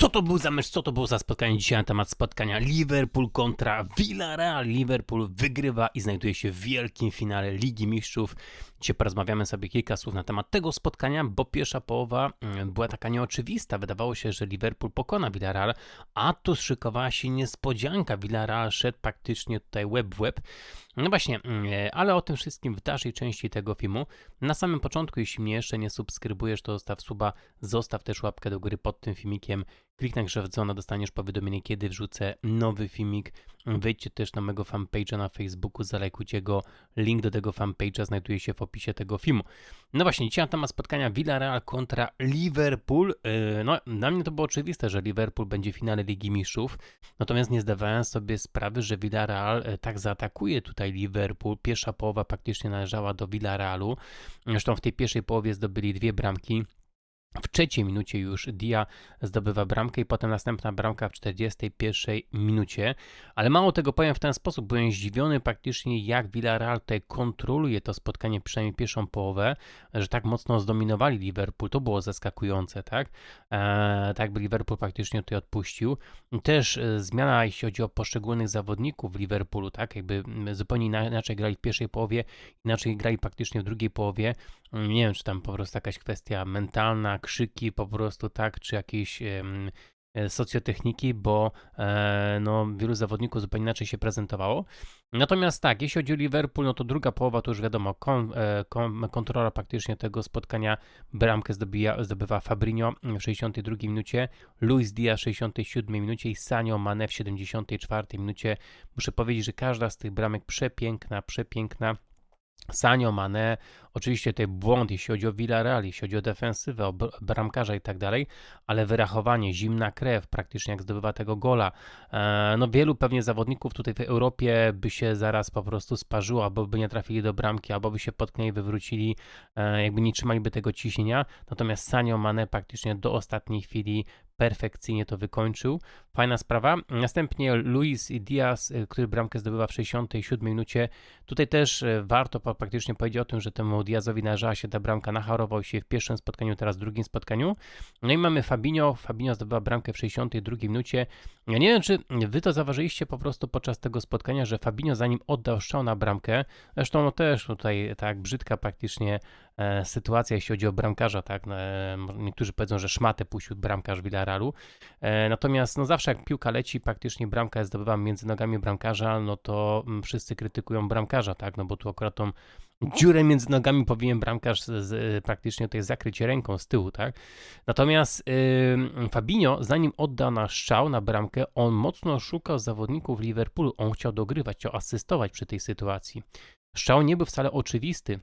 Co to był za mecz, co to było za spotkanie dzisiaj na temat spotkania Liverpool kontra Villarreal. Liverpool wygrywa i znajduje się w wielkim finale Ligi Mistrzów. Dzisiaj porozmawiamy sobie kilka słów na temat tego spotkania, bo pierwsza połowa mm, była taka nieoczywista. Wydawało się, że Liverpool pokona Villarreal, a tu szykowała się niespodzianka. Villarreal szedł praktycznie tutaj web w web. No właśnie, mm, ale o tym wszystkim w dalszej części tego filmu. Na samym początku, jeśli mnie jeszcze nie subskrybujesz, to zostaw suba, zostaw też łapkę do góry pod tym filmikiem. Kliknij grze w dostaniesz powiadomienie, kiedy wrzucę nowy filmik. Wejdźcie też na mojego fanpage'a na Facebooku, zalajkujcie go. Link do tego fanpage'a znajduje się w opisie tego filmu. No właśnie, dzisiaj na temat spotkania Villarreal kontra Liverpool. Yy, no, dla mnie to było oczywiste, że Liverpool będzie w finale Ligi Mistrzów. Natomiast nie zdawałem sobie sprawy, że Villarreal yy, tak zaatakuje tutaj Liverpool. Pierwsza połowa praktycznie należała do Villarrealu. Zresztą w tej pierwszej połowie zdobyli dwie bramki. W trzeciej minucie już Dia zdobywa bramkę i potem następna bramka w 41 minucie. Ale mało tego powiem w ten sposób, byłem zdziwiony praktycznie jak Villarreal tutaj kontroluje to spotkanie, przynajmniej pierwszą połowę, że tak mocno zdominowali Liverpool. To było zaskakujące, tak? Eee, tak by Liverpool praktycznie tutaj odpuścił. Też e, zmiana, jeśli chodzi o poszczególnych zawodników w Liverpoolu, tak? Jakby zupełnie inaczej grali w pierwszej połowie, inaczej grali praktycznie w drugiej połowie. Nie wiem, czy tam po prostu jakaś kwestia mentalna, krzyki po prostu, tak, czy jakieś e, socjotechniki, bo e, no, wielu zawodników zupełnie inaczej się prezentowało. Natomiast tak, jeśli chodzi o Liverpool, no to druga połowa to już wiadomo, kon, e, kon, kontrola praktycznie tego spotkania, bramkę zdobija, zdobywa Fabrinho w 62 minucie, Luis Diaz w 67 minucie i Sanio Mane w 74 minucie. Muszę powiedzieć, że każda z tych bramek przepiękna, przepiękna. Sanio, Mane, oczywiście tutaj błąd, jeśli chodzi o Villarreal, jeśli chodzi o defensywę, o bramkarza i tak dalej, ale wyrachowanie, zimna krew, praktycznie jak zdobywa tego gola. E, no wielu pewnie zawodników tutaj w Europie by się zaraz po prostu sparzyło, albo by nie trafili do bramki, albo by się potknęli, wywrócili, e, jakby nie trzymaliby tego ciśnienia. Natomiast Sanio, Mane praktycznie do ostatniej chwili perfekcyjnie to wykończył. Fajna sprawa. Następnie Luis Diaz, y, który bramkę zdobywa w 67 minucie. Tutaj też warto praktycznie powiedzieć o tym, że temu Diazowi należała się ta bramka, nacharował się w pierwszym spotkaniu, teraz w drugim spotkaniu. No i mamy Fabinho. Fabinho zdobywa bramkę w 62 minucie. Ja nie wiem, czy wy to zauważyliście po prostu podczas tego spotkania, że Fabinho zanim oddał strzał na bramkę, zresztą no też tutaj tak brzydka praktycznie e, sytuacja, jeśli chodzi o bramkarza, tak, e, niektórzy powiedzą, że szmatę puścił bramkarz Villarrealu, e, natomiast no zawsze jak piłka leci, praktycznie bramka jest zdobywa między nogami bramkarza, no to mm, wszyscy krytykują bramkarza, tak, no bo tu akurat tą dziurę między nogami powinien bramkarz z, z, praktycznie tutaj zakryć ręką z tyłu, tak? Natomiast yy, Fabinho, zanim odda na strzał, na bramkę, on mocno szukał zawodników Liverpoolu, on chciał dogrywać, chciał asystować przy tej sytuacji. Strzał nie był wcale oczywisty.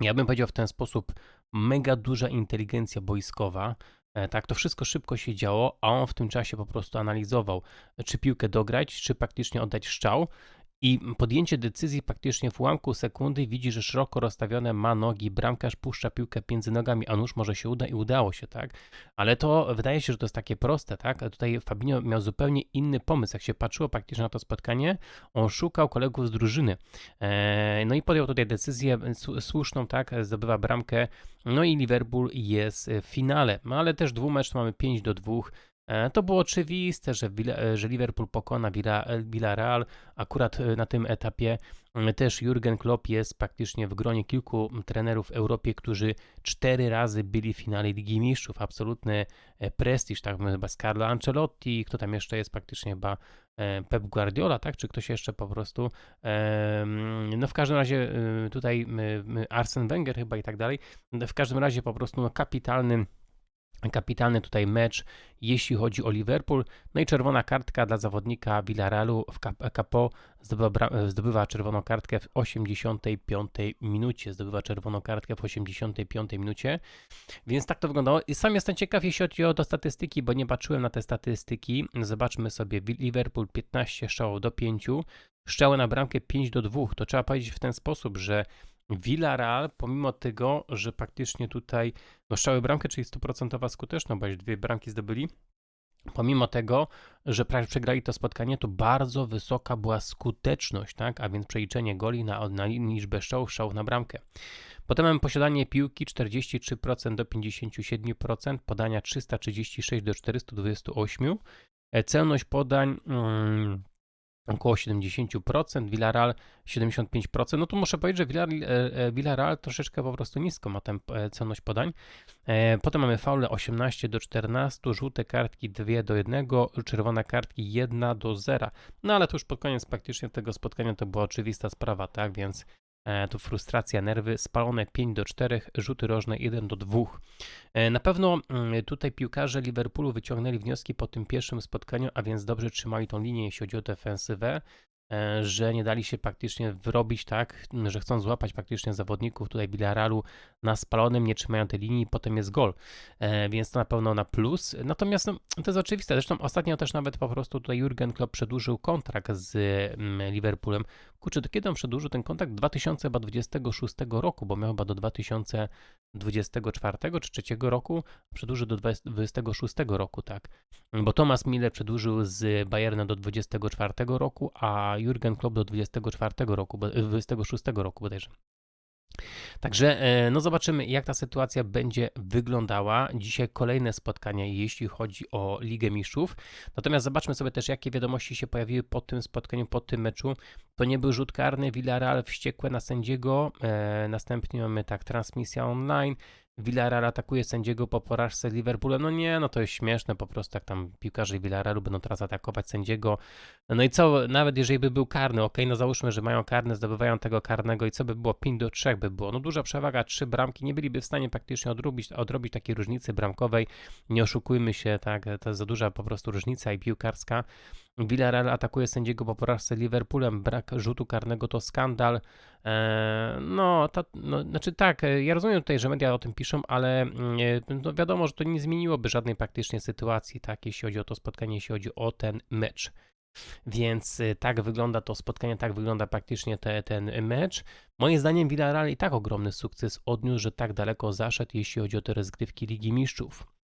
Ja bym powiedział w ten sposób, mega duża inteligencja boiskowa, e, tak, to wszystko szybko się działo, a on w tym czasie po prostu analizował, czy piłkę dograć, czy praktycznie oddać strzał. I podjęcie decyzji praktycznie w ułamku sekundy widzi, że szeroko rozstawione ma nogi, bramkarz puszcza piłkę między nogami, a nuż może się uda i udało się, tak? Ale to wydaje się, że to jest takie proste, tak? A tutaj Fabinho miał zupełnie inny pomysł. Jak się patrzyło praktycznie na to spotkanie, on szukał kolegów z drużyny. Eee, no i podjął tutaj decyzję słuszną, tak? Zdobywa bramkę. No i Liverpool jest w finale. No ale też dwumecz mamy 5 do 2. E, to było oczywiste, że, e, że Liverpool pokona e, Villarreal. Akurat na tym etapie też Jurgen Klopp jest praktycznie w gronie kilku trenerów w Europie, którzy cztery razy byli w finale Ligi Mistrzów. Absolutny prestiż, tak chyba z Carlo Ancelotti, kto tam jeszcze jest praktycznie chyba Pep Guardiola, tak? Czy ktoś jeszcze po prostu. No w każdym razie tutaj Arsene Wenger chyba i tak dalej. W każdym razie po prostu no, kapitalny kapitalny tutaj mecz, jeśli chodzi o Liverpool. No i czerwona kartka dla zawodnika Villarealu w Capo zdobywa, zdobywa czerwoną kartkę w 85 minucie. Zdobywa czerwoną kartkę w 85 minucie. Więc tak to wyglądało. I sam jestem ciekaw, jeśli chodzi o statystyki, bo nie patrzyłem na te statystyki. Zobaczmy sobie. Liverpool 15 strzałów do 5. Strzały na bramkę 5 do 2. To trzeba powiedzieć w ten sposób, że Villarreal, pomimo tego, że praktycznie tutaj no, strzały bramkę, czyli stuprocentowa skuteczność, bo już dwie bramki zdobyli, pomimo tego, że prawie przegrali to spotkanie, to bardzo wysoka była skuteczność, tak? A więc przeliczenie goli na, na liczbę strzałów, strzałów na bramkę. Potem mamy posiadanie piłki 43% do 57%, podania 336 do 428, e, celność podań mm, około 70%, Villarreal 75%. No tu muszę powiedzieć, że Villarreal, e, e, Villarreal troszeczkę po prostu nisko ma tę celność podań. Potem mamy faule 18 do 14, żółte kartki 2 do 1, czerwone kartki 1 do 0. No ale to już pod koniec praktycznie tego spotkania to była oczywista sprawa, tak? Więc E, tu frustracja, nerwy, spalone 5 do 4, rzuty rożne 1 do 2. E, na pewno mm, tutaj piłkarze Liverpoolu wyciągnęli wnioski po tym pierwszym spotkaniu, a więc dobrze trzymali tą linię, jeśli chodzi o defensywę. E, że nie dali się praktycznie wyrobić tak, że chcą złapać praktycznie zawodników tutaj Villarrealu na spalonym, nie trzymają tej linii potem jest gol, więc to na pewno na plus. Natomiast no, to jest oczywiste, zresztą ostatnio też nawet po prostu tutaj Jurgen Klopp przedłużył kontrakt z mm, Liverpoolem. Kurczę, to kiedy on przedłużył ten kontrakt? 2026 roku, bo miał chyba do 2024 czy 2003 roku, przedłużył do 2026 roku, tak. Bo Thomas Miller przedłużył z Bayerna do 2024 roku, a Jurgen Klopp do 24 roku, 26 roku bodajże. Także e, no zobaczymy, jak ta sytuacja będzie wyglądała. Dzisiaj kolejne spotkania, jeśli chodzi o Ligę Mistrzów. Natomiast zobaczmy sobie też, jakie wiadomości się pojawiły po tym spotkaniu, po tym meczu. To nie był rzut karny, Villarreal wściekłe na sędziego. E, następnie mamy tak, transmisja online. Villarreal atakuje sędziego po porażce z Liverpoolem. No nie, no to jest śmieszne po prostu, jak tam piłkarze Villarealu będą teraz atakować sędziego. No i co, nawet jeżeli by był karny, ok, no załóżmy, że mają karny, zdobywają tego karnego i co by było? 5 do 3 by było. No duża przewaga, trzy bramki, nie byliby w stanie praktycznie odrobić, odrobić takiej różnicy bramkowej. Nie oszukujmy się, tak, to jest za duża po prostu różnica i piłkarska. Villarreal atakuje sędziego po porażce Liverpoolem, brak rzutu karnego to skandal. Eee, no, to, no, znaczy tak, e, ja rozumiem tutaj, że media o tym piszą, ale mm, e, no wiadomo, że to nie zmieniłoby żadnej praktycznie sytuacji, tak, jeśli chodzi o to spotkanie, jeśli chodzi o ten mecz. Więc e, tak wygląda to spotkanie, tak wygląda praktycznie te, ten mecz. Moim zdaniem Villarreal i tak ogromny sukces odniósł, że tak daleko zaszedł, jeśli chodzi o te rozgrywki Ligi Mistrzów.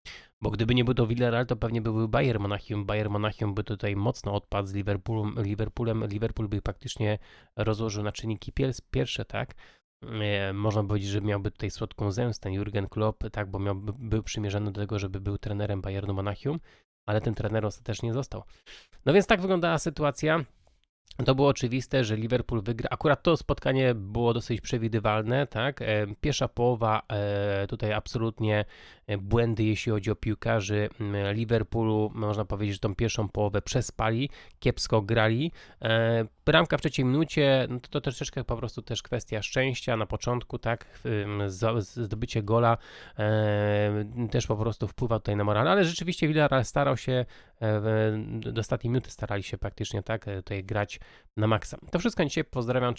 Bo gdyby nie był to Villarreal, to pewnie byłby Bayern Monachium. Bayern Monachium by tutaj mocno odpadł z Liverpoolem. Liverpoolem. Liverpool by praktycznie rozłożył na czynniki pierwsze, tak? E, można powiedzieć, że miałby tutaj słodką zemstę Jurgen Klopp, tak, bo miał, był przymierzony do tego, żeby był trenerem Bayernu Monachium, ale ten trener ostatecznie został. No więc tak wyglądała sytuacja. To było oczywiste, że Liverpool wygra. Akurat to spotkanie było dosyć przewidywalne, tak? E, pierwsza połowa e, tutaj absolutnie e, błędy, jeśli chodzi o piłkarzy Liverpoolu. Można powiedzieć, że tą pierwszą połowę przespali, kiepsko grali. Bramka w trzeciej minucie, no to, to troszeczkę po prostu też kwestia szczęścia na początku, tak? Zdobycie gola też po prostu wpływa tutaj na moral, ale rzeczywiście Villarreal starał się, do ostatniej minuty starali się praktycznie, tak? Tutaj grać na maksa. To wszystko dzisiaj pozdrawiam.